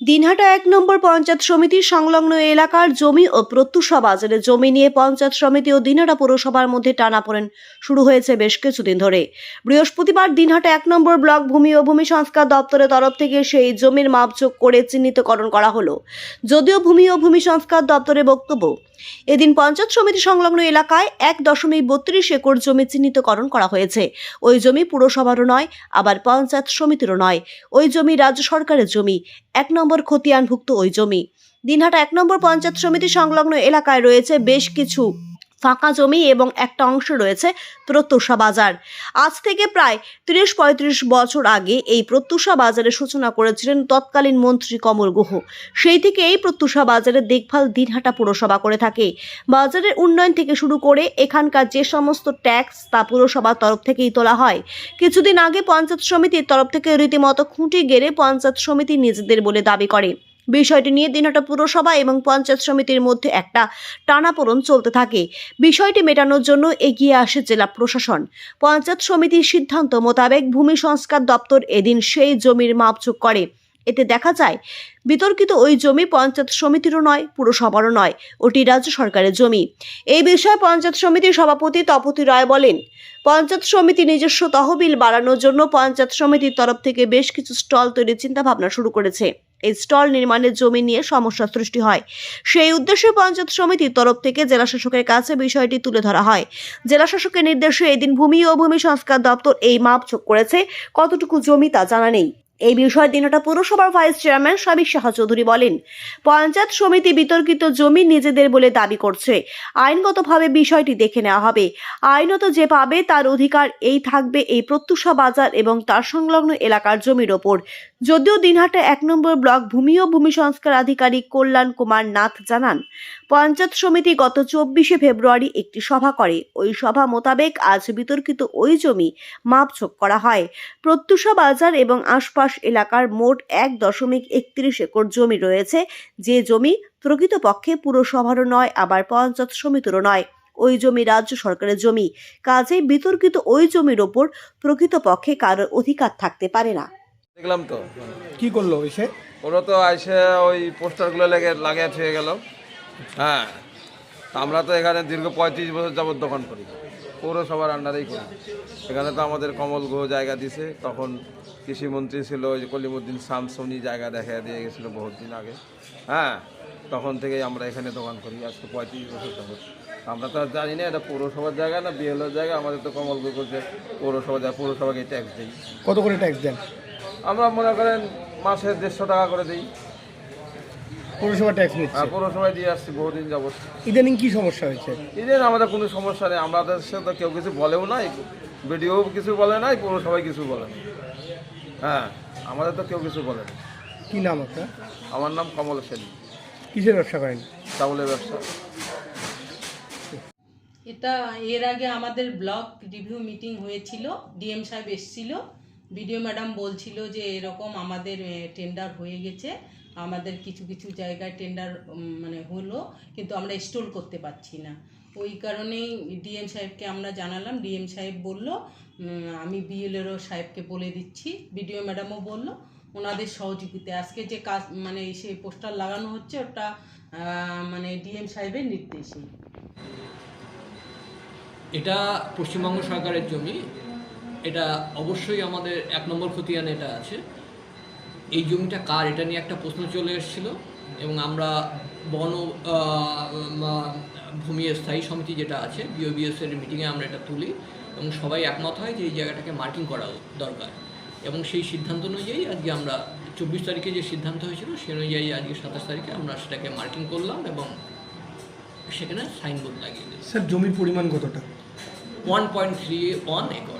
দিনহাটা এক নম্বর পঞ্চায়েত সমিতির সংলগ্ন এলাকার জমি ও প্রত্যুষা বাজারে জমি নিয়ে পঞ্চায়েত সমিতি ও দিনহাটা পৌরসভার মধ্যে টানাপোড়েন শুরু হয়েছে বেশ কিছুদিন ধরে। বৃহস্পতিবার দিনহাটা এক নম্বর ব্লক ভূমি ও ভূমি সংস্কার দপ্তরের তরফ থেকে সেই জমির মাপযোগ করে চিহ্নিতকরণ করা হলো। যদিও ভূমি ও ভূমি সংস্কার দপ্তরের বক্তব্য, এদিন পঞ্চায়েত সমিতি সংলগ্ন এলাকায় এক দশমিক বত্রিশ একর জমি চিহ্নিতকরণ করা হয়েছে। ওই জমি পুরসভারও নয়, আবার পঞ্চায়েত সমিতিরও নয়। ওই জমি রাজ্য সরকারের জমি। এক নম্বর খতিয়ানভুক্ত ওই জমি। দিনহাটা এক নম্বর পঞ্চায়েত সমিতি সংলগ্ন এলাকায় রয়েছে বেশ কিছু ফাঁকা জমি এবং একটা অংশ রয়েছে প্রত্যুষা বাজার। আজ থেকে প্রায় তিরিশ পঁয়ত্রিশ বছর আগে এই প্রত্যুষা বাজারের সূচনা করেছিলেন তৎকালীন মন্ত্রী কমল গুহ। সেই থেকে এই প্রত্যুষা বাজারের দেখভাল দিনহাটা পুরসভা করে থাকে। বাজারের উন্নয়ন থেকে শুরু করে এখানকার যে সমস্ত ট্যাক্স তা পুরসভার তরফ থেকেই তোলা হয়। কিছুদিন আগে পঞ্চায়েত সমিতির তরফ থেকে রীতিমতো খুঁটি গেড়ে পঞ্চায়েত সমিতি নিজেদের বলে দাবি করে। বিষয়টি নিয়ে দিন দিনহাটা পুরসভা এবং পঞ্চায়েত সমিতির মধ্যে একটা টানাপোড়ন চলতে থাকে। বিষয়টি মেটানোর জন্য এগিয়ে আসে জেলা প্রশাসন। পঞ্চায়েত সমিতির সিদ্ধান্ত মোতাবেক ভূমি সংস্কার দপ্তর এদিন সেই জমির মাপচুক করে। এতে দেখা যায়, বিতর্কিত ওই জমি পঞ্চায়েত সমিতিরও নয়, পুরসভারও নয়, ওটি রাজ্য সরকারের জমি। এই বিষয়ে পঞ্চায়েত সমিতির সভাপতি তপতি রায় বলেন, পঞ্চায়েত সমিতি নিজস্ব তহবিল বাড়ানোর জন্য পঞ্চায়েত সমিতির তরফ থেকে বেশ কিছু স্টল তৈরির চিন্তা ভাবনা শুরু করেছে। এই স্টল নির্মাণের জমি নিয়ে সমস্যা সৃষ্টি হয়। সেই উদ্দেশ্যে পঞ্চায়েত সমিতির তরফ থেকে জেলাশাসকের কাছে বিষয়টি তুলে ধরা হয়। জেলাশাসকের নির্দেশে এদিন ভূমি ও ভূমি সংস্কার দপ্তর এই মাপ করেছে। কতটুকু জমি তা জানা নেই। এই বিষয়ে দিনটা পৌরসভার ভাইস চেয়ারম্যান সাবিক সাহা চৌধুরী বলেন, পঞ্চায়েত সমিতি বিতর্কিত জমি নিজেদের বলে দাবি করছে। আইনগতভাবে বিষয়টি দেখে নেওয়া হবে। আইনত যে পাবে তার অধিকার এই থাকবে এই প্রত্যুষা বাজার এবং তার সংলগ্ন এলাকার জমির ওপর। যদিও দিনহাটা এক নম্বর ব্লক ভূমি ও ভূমি সংস্কার আধিকারিক কল্যাণ কুমার নাথ জানান, পঞ্চায়েত সমিতি গত চব্বিশে ফেব্রুয়ারি একটি সভা করে। ওই সভা মোতাবেক আজ বিতর্কিত ওই জমি মাপছোপ করা হয়। প্রত্যুষা বাজার এবং আশপাশ এলাকার মোট এক দশমিক একত্রিশ একর জমি রয়েছে। যে জমি প্রকৃতপক্ষে পুরসভারও নয় আবার পঞ্চায়েত সমিতিরও নয়। ওই জমি রাজ্য সরকারের জমি। কাজেই বিতর্কিত ওই জমির ওপর প্রকৃতপক্ষে কারোর অধিকার থাকতে পারে না। দেখলাম তো। কি করল এসে? ওরা তো আইসে ওই পোস্টারগুলো লেগে লাগিয়ে ছুঁয়ে গেল। হ্যাঁ। আমরা তো এখানে দীর্ঘ পঁয়ত্রিশ বছর যাবত দোকান করি। পৌরসভার আন্ডারেই করি এখানে তো আমাদের কমল গুহ জায়গা দিছে। তখন কৃষিমন্ত্রী ছিল ওই যে কলিমুদ্দিন শামসুনি জায়গা দেখা দিয়ে গেছিল বহুত দিন আগে। হ্যাঁ তখন থেকেই আমরা এখানে দোকান করি আজকে পঁয়ত্রিশ বছর যাবত আমরা তো আর জানি না এটা পৌরসভার জায়গা না বিএলওর জায়গা? আমাদের তো কমল গুহ করছে পৌরসভা যায় পৌরসভাকে ট্যাক্স দিই। কত করে ট্যাক্স দেন? আমরা মনে করেন মাসে দেড়শো টাকা করে দিই। পৌরসভা ট্যাক্স নিচ্ছে। আর পৌরসভায় দিয়ে আসছি বহুদিন যাবত ইদানিং কি সমস্যা হয়েছে? এদের আমাদের কোনো সমস্যা নেই আমাদের সাথে তো কেউ কিছু বলেও নাই ভিডিও কিছু বলে নাই পৌরসভায় কিছু বলে না হ্যাঁ আমাদের তো কেউ কিছু বলে না কি নাম আপনার? আমার নাম কমল সেন। কিসের ব্যবসা করেন? চাউলের ব্যবসা। এটা এর আগে আমাদের ব্লক রিভিউ মিটিং হয়েছিল ডিএম সাহেব এসেছিল। বিডিও ম্যাডাম বলছিল যে এরকম আমাদের টেন্ডার হয়ে গেছে। আমাদের কিছু কিছু জায়গায় টেন্ডার মানে হলো, কিন্তু আমরা স্টল করতে পারছি না। ওই কারণেই ডিএম সাহেবকে আমরা জানালাম। ডিএম সাহেব বলল আমি বিএলএরও সাহেবকে বলে দিচ্ছি। বিডিও ম্যাডামও বলল, ওনাদের সহযোগিতা আজকে যে কাজ মানে সেই পোস্টার লাগানো হচ্ছে, ওটা মানে ডিএম সাহেবের নির্দেশে এটা পশ্চিমবঙ্গ সরকারের জমি। এটা অবশ্যই আমাদের এক নম্বর খতিয়ান এটা আছে। এই জমিটা কার? এটা নিয়ে একটা প্রশ্ন চলে এসেছিল এবং আমরা বন ভূমি স্থায়ী সমিতি যেটা আছে বিওবিএস এর মিটিংয়ে আমরা এটা তুলি এবং সবাই একমত হয় যে এই জায়গাটাকে মার্কিং করা দরকার। এবং সেই সিদ্ধান্ত অনুযায়ী আজকে আমরা চব্বিশ তারিখে যে সিদ্ধান্ত হয়েছিল সেই অনুযায়ী আজকে সাতাশ তারিখে আমরা সেটাকে মার্কিং করলাম এবং সেখানে সাইনবোর্ড লাগিয়ে দিই স্যার জমির পরিমাণ কতটা? One point three one acre.